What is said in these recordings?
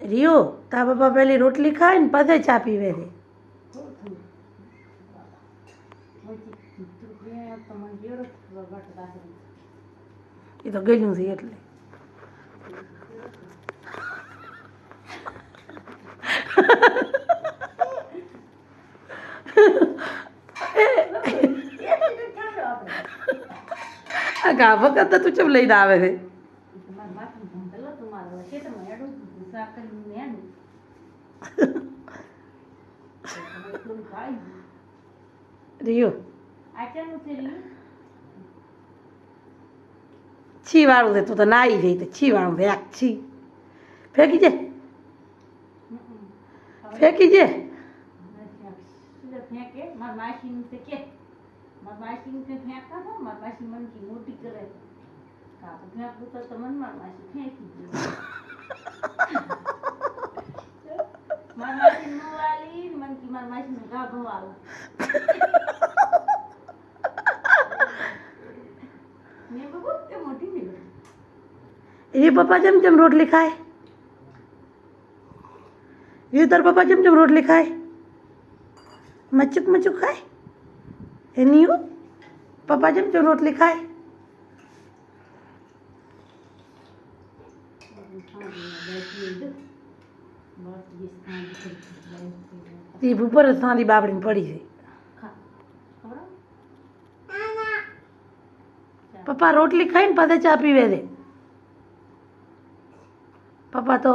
Rio તા બાપા પેલી રોટલી ખાય ને પદે ચા પીવે રે એ તો ગયું છે એટલે. આ ગા વખત તું ચમ લઈને આવે છે? રિયો છી વાળું છે તું તો નાઈ જઈ તો છી વાળું વ્યાક છી ફેંકી દે ફેંકી દે મોટી કરે કાપુ ફેંકવું તો તમને માર માસી ફેંકી દે માર માસી નો વાલી મન કી માર માસી નો ગાભો વાલો મેં બબુ તે મોટી નહીં એ પપ્પા જેમ જેમ રોટલી ખાય એ તાર પપ્પા જેમ જેમ રોટલી ખાય મચુક મચુક ખાય એની હું પપ્પા જેમ જેમ રોટલી ખાય એ ઉપર જ સાંધી બાપડીને પડી છે પપ્પા રોટલી ખાઈને પાછા ચા પીવે છે. પપ્પા તો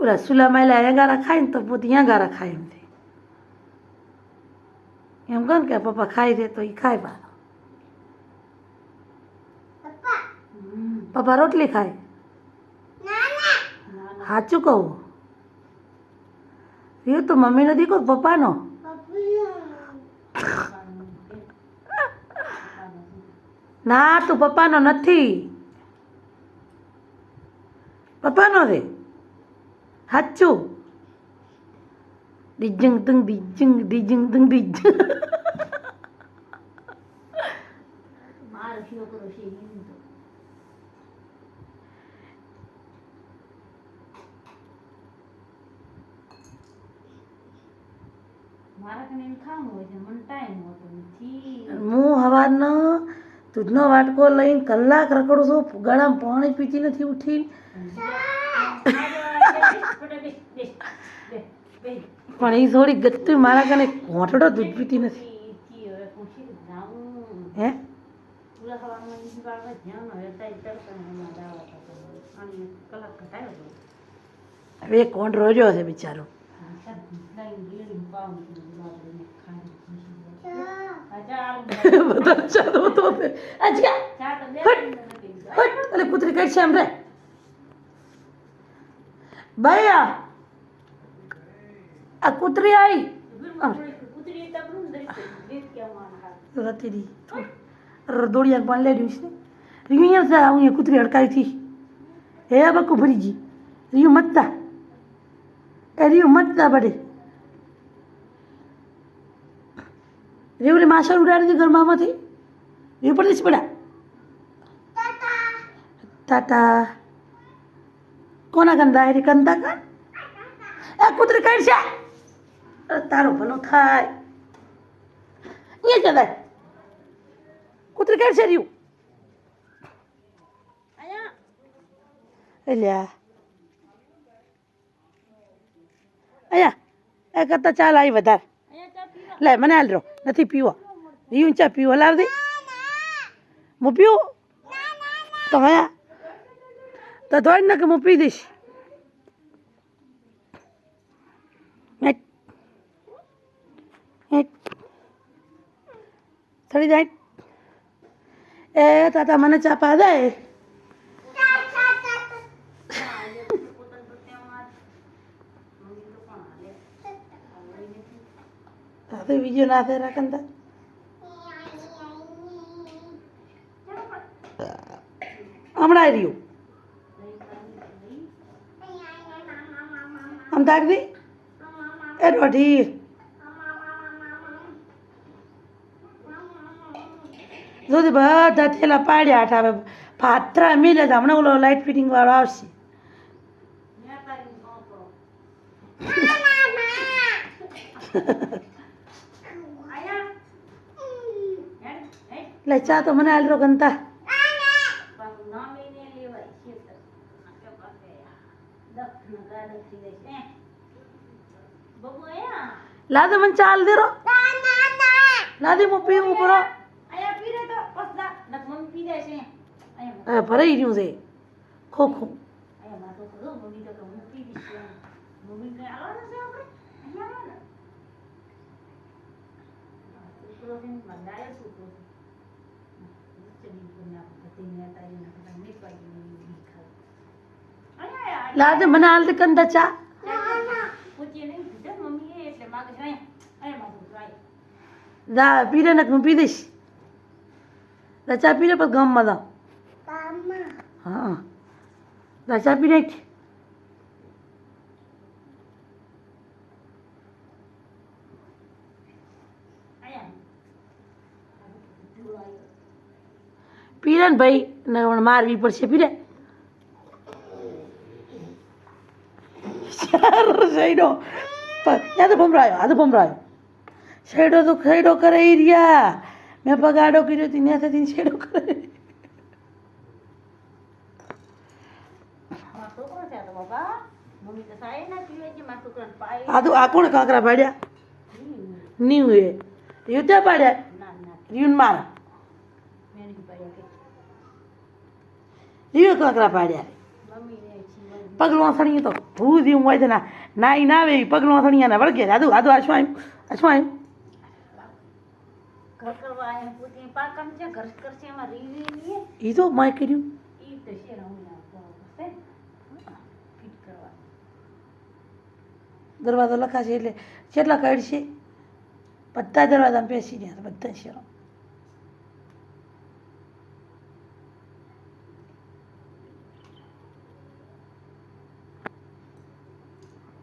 ઓલા સુલા માયલા અહીંયા ગારા ખાય ને તો પોતે અહીંયા ગારા ખાય એમ છે એમ કહે ને કે પપ્પા ખાય છે તો એ ખાય પાછો. પપ્પા રોટલી ખાય. સાચું કહું? એ તો મમ્મી નથી દીકરો પપ્પાનો? ના, તું પપ્પાનો નથી. પપ્પાનો રે સાચું. ડીજંગ દંગ ડીજંગ ડીજંગ દંગ ડિજંગ મારો છોકરો છે ઈ તો મારા કને એમ ખાવું હોય છે મને ટાઈમ હોતો નથી હું હવારનો દૂધનો વાટકો લઈને કલાક રખડું છું ગળામાં પાણી પીતી નથી ઉઠી પણ એ થોડી ગતું મારા કને ઘોંટડો દૂધ પીતી નથી હે હવે એક કોણ રોજો છે બિચારો બધા ચાલો તો એટલે કૂતરી કઈ છે એમ રે ભાઈ આ કૂતરી આવી રતીડી દોડિયા પણ લેડ્યું છે. રીયું અહીંયા કૂતરી અડકાઈ હતી હે બકુ ભરીજી રીયું મતતા એ હિંમત ના બડે રેવડી માસા ઉડાડી હતી ઘરમાંથી. એ પણ બડા ટાટા. કોના ગંદા એરી કંદા કાન? એ કૂતરી કઈ છે. તારો ભલું થાય. અહીંયા જતા કૂતરી કઈ છે રહ્યું. એલ્યા અહીંયા એ કરતા ચાલ આવી વધારે. લે મને હાલ રહો નથી પીવો. રીયું ચા પીવો લાવ દે હું પીવું? તો હયા તો ધોઈ ને કે હું પી દઈશ. હેટ. હેટ. થોડી જાય એ તાતા મને ચા પા દે అది విజయం నాదే రాకందా હમણાં આવી રહ્યું. આમ દાગવી એ દોઢી જોધી બધા થેલા પાડ્યા હતા આવે પાત્રા મિલે જ હમણાં ઓલો લાઇટ ફિટિંગ વાળો આવશે. ગાડે ચા તો મને આલરો આયા લાદે મને ચાલ દેરો લાદે હું પીવું પરો છે ભરાઈ રહ્યું છે. ખોખું આયા માં લાદે મને હાલ કંદા ચા. દા પીરે ને હું પી દઈશ. લા પીરે પછી ગામમાં દઉં હા. લા ચા પી નાખ અહીંયા પીરે ને ભાઈ ને મારવી પડશે પીરે. શૈડો ત્યાં તો ભમરાયો આ તો ભમરાયો. શૈડો તો શૈડો કરે એ રહ્યા. મેં પગાડો કર્યો ત્યાં થતી સૈડો કરે. આ તો આ કોણ કાંકરા પાડ્યા. નીવ એ યુદ્ધ પાડ્યા? ના ના. મારા મેં નહીં પાડ્યા કે રીવ કાંકરા પાડ્યા. પગલું સણી તો ભૂ જેવું હોય છે ના નાઈ ના આવે પગલું સણી ને વળગે આદુ આદુ આ શું આ શું આવ્યું એ તો મેં કર્યું. દરવાજો લખાશે એટલે કેટલા કાઢશે. બધા દરવાજામાં બેસી ગયા બધા શેરો.